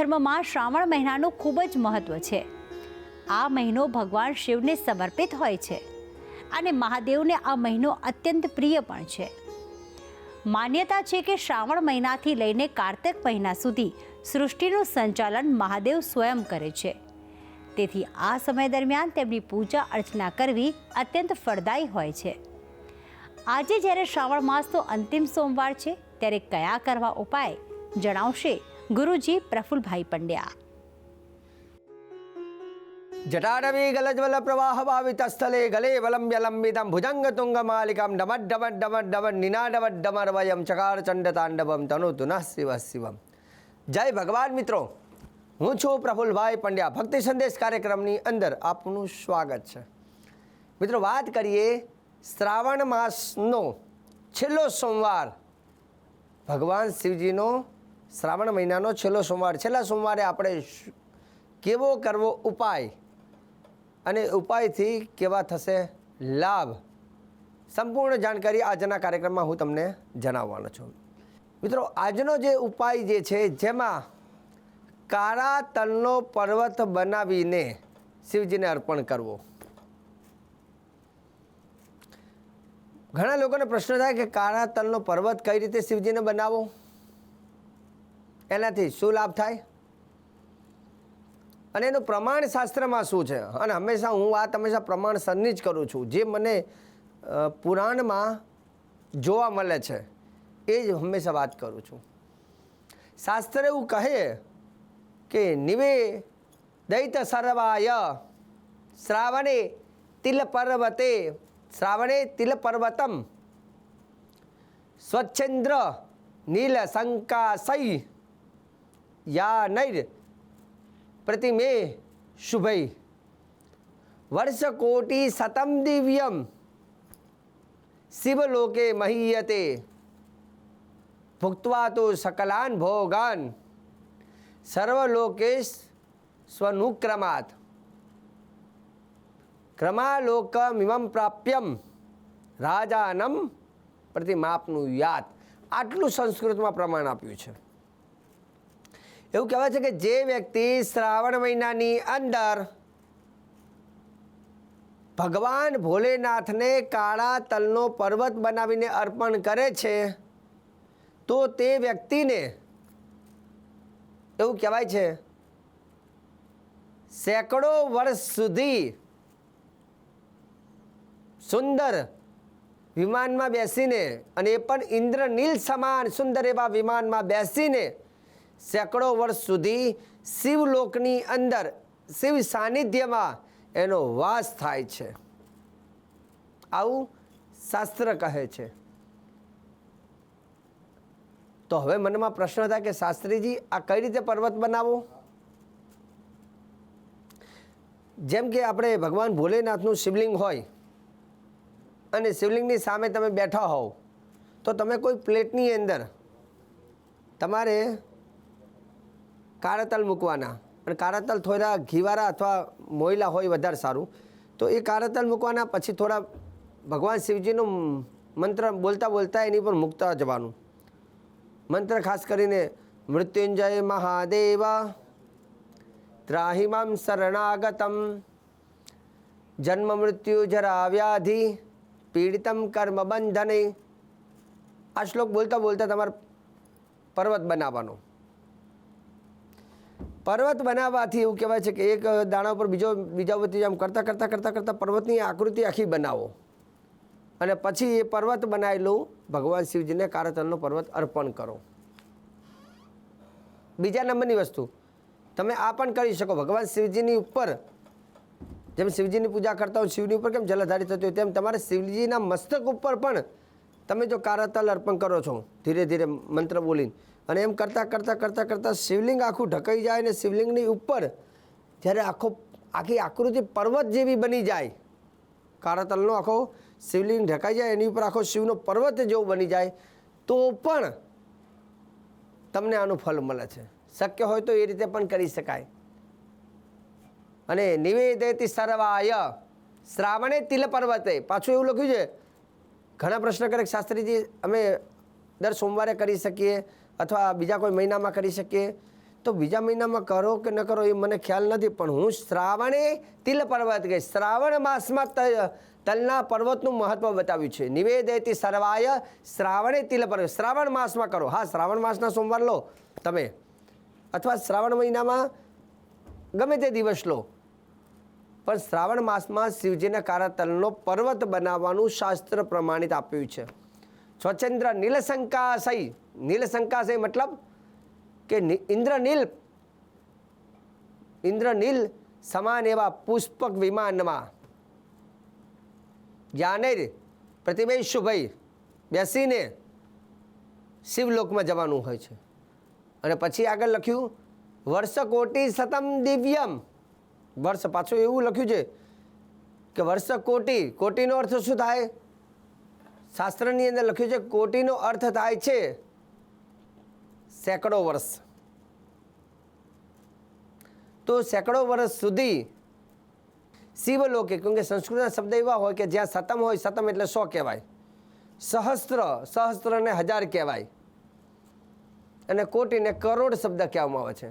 ધર્મમાં શ્રાવણ મહિનાનું ખૂબ જ મહત્વ છે. આ મહિનો ભગવાન શિવને સમર્પિત હોય છે અને મહાદેવને આ મહિનો અત્યંત પ્રિય પણ છે. માન્યતા છે કે શ્રાવણ મહિનાથી લઈને કાર્તક મહિના સુધી સૃષ્ટિનું સંચાલન મહાદેવ સ્વયં કરે છે. તેથી આ સમય દરમિયાન તેમની પૂજા અર્ચના કરવી અત્યંત ફળદાયી હોય છે. આજે જ્યારે શ્રાવણ માસનો અંતિમ સોમવાર છે, ત્યારે કયા કરવા ઉપાય જણાવશે? ગુરુજી પ્રફુલભાઈ પંડ્યા. જટાડવી ગલજ્વલ પ્રવાહ ભાવિત સ્થળે ગલે વલંબ્ય લંબિતમ ભુજંગ તુંગ માલિકમ ડમટ ડમટ ડમટ ડમટ ડમર વયમ ચકાર ચંડ તાંડવમ તનુ તુનઃ શિવ શિવમ જય ભગવાન મિત્રો હું છું પ્રફુલભાઈ પંડ્યા ભક્તિ સંદેશ કાર્યક્રમની અંદર આપનું સ્વાગત છે મિત્રો વાત કરીએ શ્રાવણ માસનો છેલ્લો સોમવાર ભગવાન શિવજીનો શ્રાવણ મહિનાનો છેલ્લો સોમવાર. છેલ્લા સોમવારે આપણે કેવો કરવો ઉપાય? અને ઉપાયથી કેવા થશે લાભ? સંપૂર્ણ જાણકારી આજના કાર્યક્રમમાં હું તમને જણાવવાનો છું. મિત્રો, આજનો જે ઉપાય જે છે, જેમાં કાળા તલનો પર્વત બનાવીને શિવજીને અર્પણ કરવો. ઘણા લોકોને પ્રશ્ન થાય કે કાળા તલનો પર્વત કઈ રીતે શિવજીને બનાવો એનાથી શું લાભ થાય? અને એનું પ્રમાણ શાસ્ત્રમાં શું છે? અને હંમેશા હું વાત હંમેશા પ્રમાણસરની જ કરું છું. જે મને પુરાણમાં જોવા મળે છે, એ જ હંમેશા વાત કરું છું. શાસ્ત્ર એવું કહે કે, નિવે દૈત સર્વાય શ્રાવણે તિલ પર્વતે, શ્રાવણે તિલ પર્વતમ, સ્વચ્છેન્દ્ર નીલ શંકાશય યા નૈર પ્રતિમે શુભૈ. વર્ષ કોટી શતમ દિવ્યમ. શિવલોકે મહીયતે. ભુક્ત્વા તો સકલાન ભોગાન. સર્વલોકેશ સ્વનુક્રમાત. ક્રમાલોકમિમમ પ્રાપ્યમ. રાજાનમ પ્રતિમાપનું યાત આટલું સંસ્કૃતમાં પ્રમાણ આપ્યું છે. એવું કહેવાય છે કે જે વ્યક્તિ શ્રાવણ મહિનાની અંદર ભગવાન ભોલેનાથને કાળા તલનો પર્વત બનાવીને અર્પણ કરે છે, તો તે વ્યક્તિને એવું કહેવાય છે, સેંકડો વર્ષ સુધી સુંદર વિમાનમાં બેસીને અને એ પણ ઇન્દ્રનીલ સમાન સુંદર એવા વિમાનમાં બેસીને સેંકડો વર્ષ સુધી શિવલોકની અંદર શિવ સાનિધ્યમાં એનો વાસ થાય છે. આવું શાસ્ત્ર કહે છે. તો હવે મનમાં પ્રશ્ન થાય કે શાસ્ત્રીજી, આ કઈ રીતે પર્વત બનાવો જેમ કે આપણે ભગવાન ભોલેનાથનું શિવલિંગ હોય અને શિવલિંગની સામે તમે બેઠા હોવ, તો તમે કોઈ પ્લેટની અંદર તમારે કાળા તલ મૂકવાના. અને કાળા તલ થોડા ઘીવાળા અથવા મોયલા હોય વધારે સારું. તો એ કાળા તલ મૂકવાના, પછી થોડા ભગવાન શિવજીનું મંત્ર બોલતા બોલતા એની પર મૂકતા જવાનું. મંત્ર ખાસ કરીને, મૃત્યુંજય મહાદેવ, ત્રાહિમામ શરણાગતમ, જન્મ મૃત્યુ જરા વ્યાધિ પીડિતમ કર્મ બંધને. આ શ્લોક બોલતા બોલતા તમારે પર્વત બનાવવાનો. પર્વત બનાવવાથી એવું કહેવાય છે કે એક દાણા ઉપર બીજો બીજા ઉપરથી આમ કરતાં કરતાં કરતાં કરતાં પર્વતની આકૃતિ આખી બનાવો. અને પછી એ પર્વત બનાવેલું, ભગવાન શિવજીને કારતલનો પર્વત અર્પણ કરો. બીજા નંબરની વસ્તુ, તમે આ પણ કરી શકો. ભગવાન શિવજીની ઉપર, જેમ શિવજીની પૂજા કરતા હોય, શિવની ઉપર કેમ જલધારી થતી હોય, તેમ તમારે શિવજીના મસ્તક ઉપર પણ તમે જો કારતલ અર્પણ કરો છો, ધીરે ધીરે મંત્ર બોલીને. અને એમ કરતાં કરતાં કરતાં કરતાં શિવલિંગ આખું ઢકાઈ જાય અને શિવલિંગની ઉપર જ્યારે આખો આખી આકૃતિ પર્વત જેવી બની જાય, કારાતલનો આખો શિવલિંગ ઢકાઈ જાય, એની ઉપર આખો શિવનો પર્વત જેવો બની જાય, તો પણ તમને આનું ફળ મળે છે. શક્ય હોય તો એ રીતે પણ કરી શકાય. અને નિવેદયતી સર્વાય શ્રાવણે તિલ પર્વતે. પાછું એવું લખ્યું છે. ઘણા પ્રશ્ન કરે શાસ્ત્રીજી, અમે દર સોમવારે કરી શકીએ? અથવા બીજા કોઈ મહિનામાં કરી શકીએ? તો બીજા મહિનામાં કરો કે ન કરો એ મને ખ્યાલ નથી, પણ હું શ્રાવણે તિલ પર્વત ગઈ શ્રાવણ માસમાં તલના પર્વતનું મહત્વ બતાવ્યું છે. નિવેદેતી સર્વાય શ્રાવણે તિલ પર્વત શ્રાવણ માસમાં કરો. હા, શ્રાવણ માસના સોમવાર લો તમે. અથવા શ્રાવણ મહિનામાં ગમે તે દિવસ લો. પણ શ્રાવણ માસમાં શિવજીના કારા તલનો પર્વત બનાવવાનું શાસ્ત્ર પ્રમાણિત આપ્યું છે. સ્વચંદ્ર નીલશંકાશય છે મતલબ કે ઇન્દ્રનીલ ઇન્દ્રનીલ સમાન એવા પુષ્પક વિમાનમાં જ્ઞાનેર પ્રતિમેશુભાઈ બેસીને શિવલોકમાં જવાનું હોય છે. અને પછી આગળ લખ્યું, વર્ષ કોટી સતમ દિવ્યમ. વર્ષ પાછું એવું લખ્યું છે કે વર્ષ કોટી, કોટીનો અર્થ શું થાય? શાસ્ત્રની અંદર લખ્યું છે, કોટીનો અર્થ થાય છે સેંકડો વર્ષ. તો સેંકડો વર્ષ સુધી શિવલોકે કેમ કે સંસ્કૃતના શબ્દ એવા હોય કે જ્યાં સતમ હોય સતમ એટલે સો કહેવાય. સહસ્ત્ર સહસ્ત્રને હજાર કહેવાય. અને કોટીને કરોડ શબ્દ કહેવામાં આવે છે.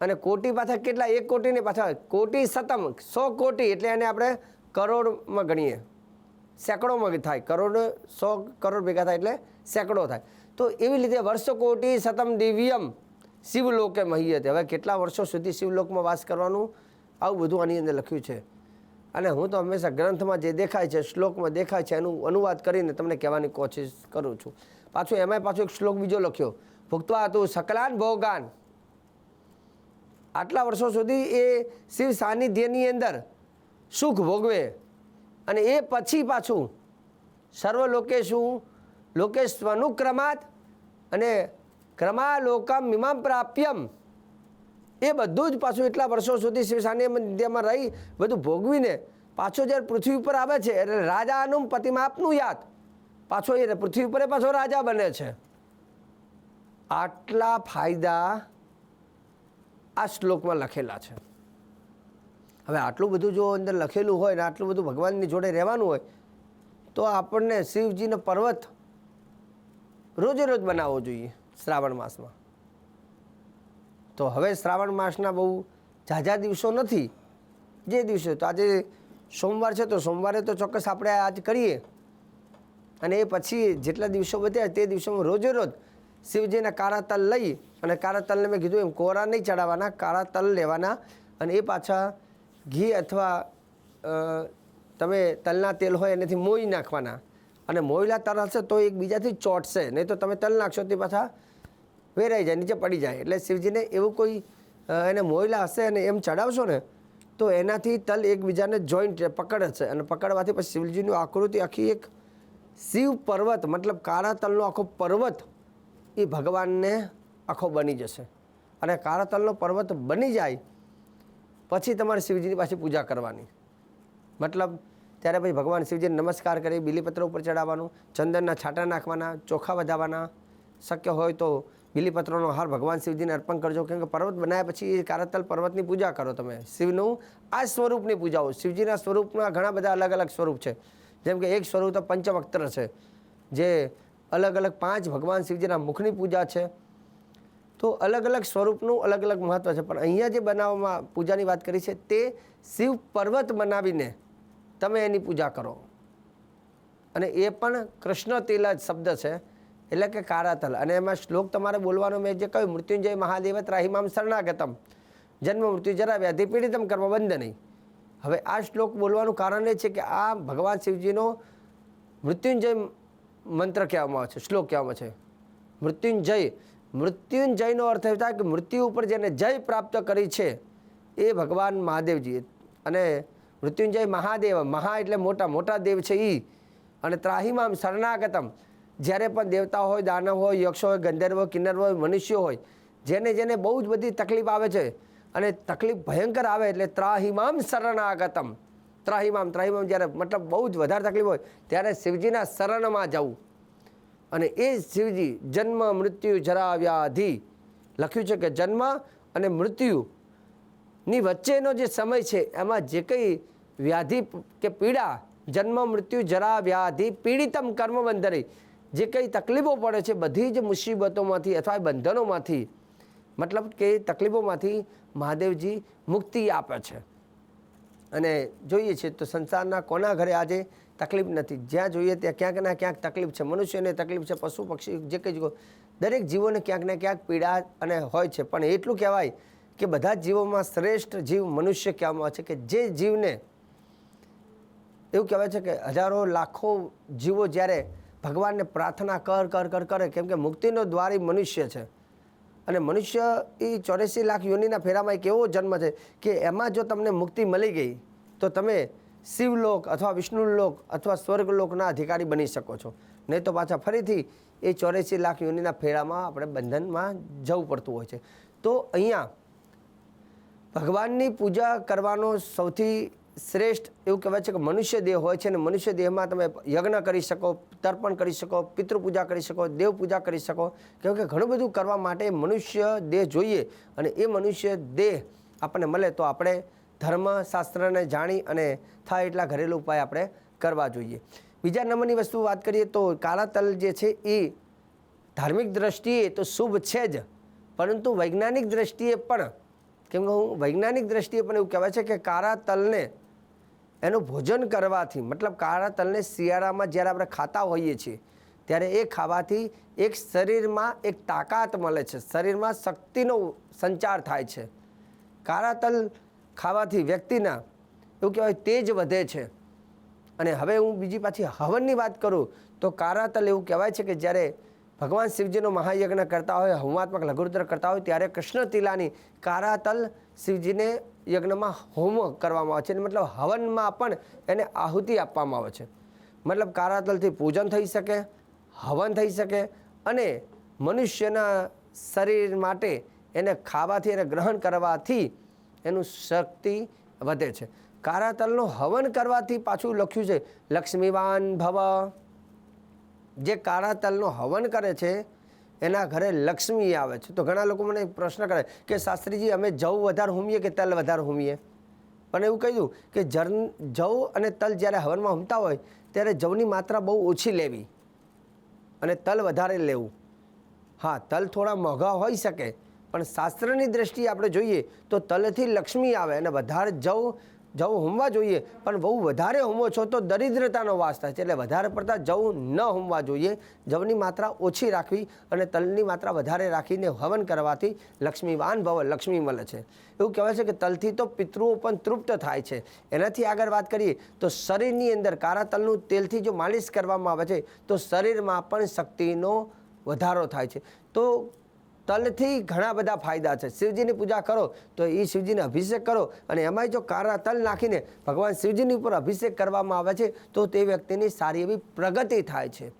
અને કોટી પાછા કેટલા? એક કોટીને પાછા કોટી સતમ, સો કોટી એટલે એને આપણે કરોડમાં ગણીએ. સેંકડોમાં થાય. કરોડ, સો કરોડ ભેગા થાય એટલે સેંકડો થાય. તો એવી રીતે વર્ષ કોટી સતમ દિવ્યમ શિવલોકે મહીયતે હવે કેટલા વર્ષો સુધી શિવલોકમાં વાસ કરવાનું? આવું બધું આની અંદર લખ્યું છે. અને હું તો હંમેશા ગ્રંથમાં જે દેખાય છે, શ્લોકમાં દેખાય છે, એનું અનુવાદ કરીને તમને કહેવાની કોશિશ કરું છું. પાછું એમાંય પાછો એક શ્લોક બીજો લખ્યો. ભુક્તવા તું સકલાન ભોગાન. આટલા વર્ષો સુધી એ શિવ સાનિધ્યની અંદર સુખ ભોગવે. અને એ પછી પાછું સર્વ લોકેશું લોકેશ્વનુક્રમાત અને ક્રમાલોકમ મિમામ પ્રાપ્યમ. એ બધું જ પાછું એટલા વર્ષો સુધી શિવ સાનિધ્યમાં રહી, બધું ભોગવીને પાછો જ્યારે પૃથ્વી ઉપર આવે છે, એટલે રાજાનું પતિમાપનું યાદ. પાછો એ પૃથ્વી ઉપર પાછો રાજા બને છે. આટલા ફાયદા આ શ્લોકમાં લખેલા છે. હવે આટલું બધું જો અંદર લખેલું હોય ને આટલું બધું ભગવાનની જોડે રહેવાનું હોય, તો આપણને શિવજીનો પર્વત રોજે રોજ બનાવવો જોઈએ શ્રાવણ માસમાં. તો હવે શ્રાવણ માસના બહુ ઝાઝા દિવસો નથી. જે દિવસે તો આજે સોમવાર છે તો સોમવારે તો ચોક્કસ આપણે આજ કરીએ. અને એ પછી જેટલા દિવસો વધ્યા તે દિવસોમાં રોજે રોજ શિવજીના કાળા તલ લઈ અને કાળા તલને મેં કીધું એમ કોરા નહીં ચડાવવાના કાળા તલ લેવાના અને એ પાછા ઘી અથવા તમે તલના તેલ હોય એનાથી મોઈ નાખવાના. અને મોયલા તલ હશે તો એકબીજાથી ચોંટશે નહીં તો તમે તલ નાખશો તે પાછા વેરાઈ જાય, નીચે પડી જાય. એટલે શિવજીને એવું કોઈ એને મોયલા હશે અને એમ ચડાવશો ને, તો એનાથી તલ એકબીજાને જોઈન્ટ પકડશે અને પકડવાથી પછી શિવજીની આકૃતિ આખી એક શિવ પર્વત, મતલબ કાળા તલનો આખો પર્વત એ ભગવાનને આખો બની જશે. અને કાળા તલનો પર્વત બની જાય, પછી તમારે શિવજીની પાછી પૂજા કરવાની. મતલબ ત્યારે પછી ભગવાન શિવજીને નમસ્કાર કરી, બિલીપત્ર ઉપર ચડાવવાનું, ચંદનના છાંટા નાખવાના, ચોખા વધાવવાના, શક્ય હોય તો બિલીપત્રનો હાર ભગવાન શિવજીને અર્પણ કરજો. કેમ કે પર્વત બનાવ્યા પછી એ કારતલ પર્વતની પૂજા કરો તમે. શિવનું આ સ્વરૂપની પૂજાઓ શિવજીના સ્વરૂપના ઘણા બધા અલગ અલગ સ્વરૂપ છે. જેમ કે એક સ્વરૂપ તો પંચવક્ત્ર છે, જે અલગ અલગ પાંચ ભગવાન શિવજીના મુખની પૂજા છે. તો અલગ અલગ સ્વરૂપનું અલગ અલગ મહત્ત્વ છે. પણ અહીંયા જે બનાવવામાં પૂજાની વાત કરી છે, તે શિવ પર્વત બનાવીને તમે એની પૂજા કરો. અને એ પણ કૃષ્ણ તિલ જ શબ્દ છે, એટલે કે કારાતલ. અને એમાં શ્લોક તમારે બોલવાનો મેં જે કહ્યું, મૃત્યુંજય મહાદેવ ત્રાહિમામ શરણાગતમ. જન્મ મૃત્યુ જરા વ્યાધિ પીડિતમ કર્મ નહીં. હવે આ શ્લોક બોલવાનું કારણ એ છે કે આ ભગવાન શિવજીનો મૃત્યુંજય મંત્ર કહેવામાં આવે છે, શ્લોક કહેવામાં છે. મૃત્યુંજય, મૃત્યુંજયનો અર્થ એ થાય કે મૃત્યુ ઉપર જેને જય પ્રાપ્ત કરી છે, એ ભગવાન મહાદેવજી અને મૃત્યુંજય મહાદેવ, મહા એટલે મોટા મોટા દેવ છે એ અને ત્રાહિમામ શરણાગતમ. જ્યારે પણ દેવતા હોય, દાનવ હોય, યક્ષ હોય, ગંધર્વ કિન્નર હોય, મનુષ્યો હોય, જેને જેને બહુ જ બધી તકલીફ આવે છે. અને તકલીફ ભયંકર આવે એટલે ત્રાહિમામ શરણાગતમ. ત્રાહિમામ ત્રાહિમામ જ્યારે મતલબ બહુ જ વધારે તકલીફ હોય, ત્યારે શિવજીના શરણમાં જવું. અને એ શિવજી જન્મ, મૃત્યુ, જરા, વ્યાધિ લખ્યું છે કે જન્મ અને મૃત્યુની વચ્ચેનો જે સમય છે, એમાં જે કંઈ વ્યાધિ કે પીડા, જન્મ, મૃત્યુ, જરા, વ્યાધિ, પીડિતમ કર્મ બંધરી જે કંઈ તકલીફો પડે છે, બધી જ મુસીબતોમાંથી અથવા બંધનોમાંથી, મતલબ કે તકલીફોમાંથી મહાદેવજી મુક્તિ આપે છે. અને જોઈએ છીએ તો સંસારના કોના ઘરે આજે તકલીફ નથી. જ્યાં જોઈએ ત્યાં ક્યાંક ના ક્યાંક તકલીફ છે. મનુષ્યને તકલીફ છે, પશુ પક્ષી જે કંઈ દરેક જીવોને ક્યાંક ને ક્યાંક પીડા અને હોય છે. પણ એટલું કહેવાય કે બધા જીવોમાં શ્રેષ્ઠ જીવ મનુષ્ય કહેવામાં આવે છે કે જે જીવને એવું કહેવાય છે કે હજારો લાખો જીવો જ્યારે ભગવાનને પ્રાર્થના કર કર કર, કરે, કેમ કે મુક્તિનો દ્વારી મનુષ્ય છે. અને મનુષ્ય એ ચોર્યાસી લાખ યોનિના ફેરામાં એક એવો જન્મ છે કે એમાં જો તમને મુક્તિ મળી ગઈ, તો તમે શિવલોક અથવા વિષ્ણુલોક અથવા સ્વર્ગલોકના અધિકારી બની શકો છો. નહીં તો પાછા ફરીથી એ ચોર્યાસી લાખ યોનિના ફેરામાં આપણે બંધનમાં જવું પડતું હોય છે. તો અહીંયા ભગવાનની પૂજા કરવાનો સૌથી શ્રેષ્ઠ એવું કહેવાય છે કે મનુષ્ય દેહ હોય છે અને મનુષ્ય દેહમાં તમે યજ્ઞ કરી શકો, તર્પણ કરી શકો પિતૃ પૂજા કરી શકો દેવ પૂજા કરી શકો. કેમ કે ઘણું બધું કરવા માટે મનુષ્ય દેહ જોઈએ અને એ મનુષ્ય દેહ આપણને મળે તો આપણે ધર્મ શાસ્ત્રને જાણી અને થાય એટલા ઘરેલું ઉપાય આપણે કરવા જોઈએ. બીજા નંબરની વસ્તુ વાત કરીએ તો કાળા તલ જે છે એ ધાર્મિક દ્રષ્ટિએ તો શુભ છે જ, પરંતુ વૈજ્ઞાનિક દ્રષ્ટિએ પણ, કેમ કે હું વૈજ્ઞાનિક દ્રષ્ટિએ પણ એવું કહેવાય છે કે કાળા તલને એનું ભોજન કરવાથી, મતલબ કાળા તલને શિયાળામાં જ્યારે આપણે ખાતા હોઈએ છીએ, ત્યારે એ ખાવાથી એક શરીરમાં એક તાકાત મળે છે. શરીરમાં શક્તિનો સંચાર થાય છે. કાળા તલ ખાવાથી વ્યક્તિના એવું કહેવાય તેજ વધે છે. અને હવે હું બીજી પાછી હવનની વાત કરું, તો કાળા તલ એવું કહેવાય છે કે જ્યારે ભગવાન શિવજીનો મહાયજ્ઞ કરતા હોય હોમાત્મક લઘુરુદ્ર કરતા હોય, ત્યારે કૃષ્ણ તિલાની કાળા તલ શિવજીને યજ્ઞમાં હોમ કરવામાં આવે છે. મતલબ હવનમાં પણ એને આહુતિ આપવામાં આવે છે. મતલબ કારાતલથી પૂજન થઈ શકે, હવન થઈ શકે અને મનુષ્યના શરીર માટે એને ખાવાથી અને ગ્રહણ કરવાથી એનું શક્તિ વધે છે. કારાતલનું હવન કરવાથી પાછું લખ્યું છે, લક્ષ્મીવાન ભવ. જે કારાતલનું હવન કરે છે એના ઘરે લક્ષ્મી આવે છે. તો ઘણા લોકો મને પ્રશ્ન કરે કે શાસ્ત્રીજી, અમે જવ વધારે હુમીએ કે તલ વધારે હુમીએ? પણ એવું કહ્યું કે જર, જવ અને તલ જ્યારે હવનમાં હુમતા હોય, ત્યારે જવની માત્રા બહુ ઓછી લેવી અને તલ વધારે લેવું. હા, તલ થોડા મોંઘા હોઈ શકે, પણ શાસ્ત્રની દ્રષ્ટિએ આપણે જોઈએ તો તલથી લક્ષ્મી આવે અને વધારે જવ જવ હોમવા જોઈએ. પણ બહુ વધારે હોમો છો તો દરિદ્રતાનો વાસ થાય છે. એટલે વધારે પડતા જવ ન હોમવા જોઈએ. જવની માત્રા ઓછી રાખવી અને તલની માત્રા વધારે રાખીને હવન કરવાથી લક્ષ્મીવાન ભવ, લક્ષ્મી મળે છે. એવું કહેવાય છે કે તલથી તો પિતૃઓ પણ તૃપ્ત થાય છે. એનાથી આગળ વાત કરીએ તો શરીરની અંદર કારા તલનું તેલથી જો માલિશ કરવામાં આવે છે, તો શરીરમાં પણ શક્તિનો વધારો થાય છે. તો તલથી ઘણા બધા ફાયદા છે. શિવજીની પૂજા કરો તો એ શિવજીને અભિષેક કરો અને એમાંય જો કાળા તલ નાખીને ભગવાન શિવજીની ઉપર અભિષેક કરવામાં આવે છે, તો તે વ્યક્તિની સારી એવી પ્રગતિ થાય છે.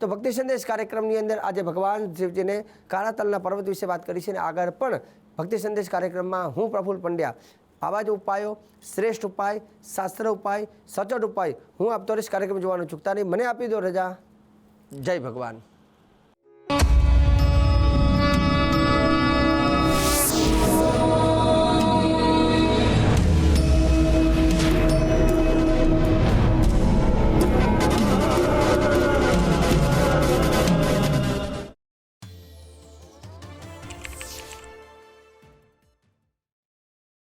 તો ભક્તિ સંદેશ કાર્યક્રમની અંદર આજે ભગવાન શિવજીને કાળા તલના પર્વત વિશે વાત કરી છે અને આગળ પણ ભક્તિ સંદેશ કાર્યક્રમમાં હું પ્રફુલ પંડ્યા. આવા જ ઉપાયો, શ્રેષ્ઠ ઉપાય, શાસ્ત્ર ઉપાય, સચોટ ઉપાય હું આપતો રહીશ કાર્યક્રમ જોવાનું ચૂકતા નહીં. મને આપી દો રજા. જય ભગવાન.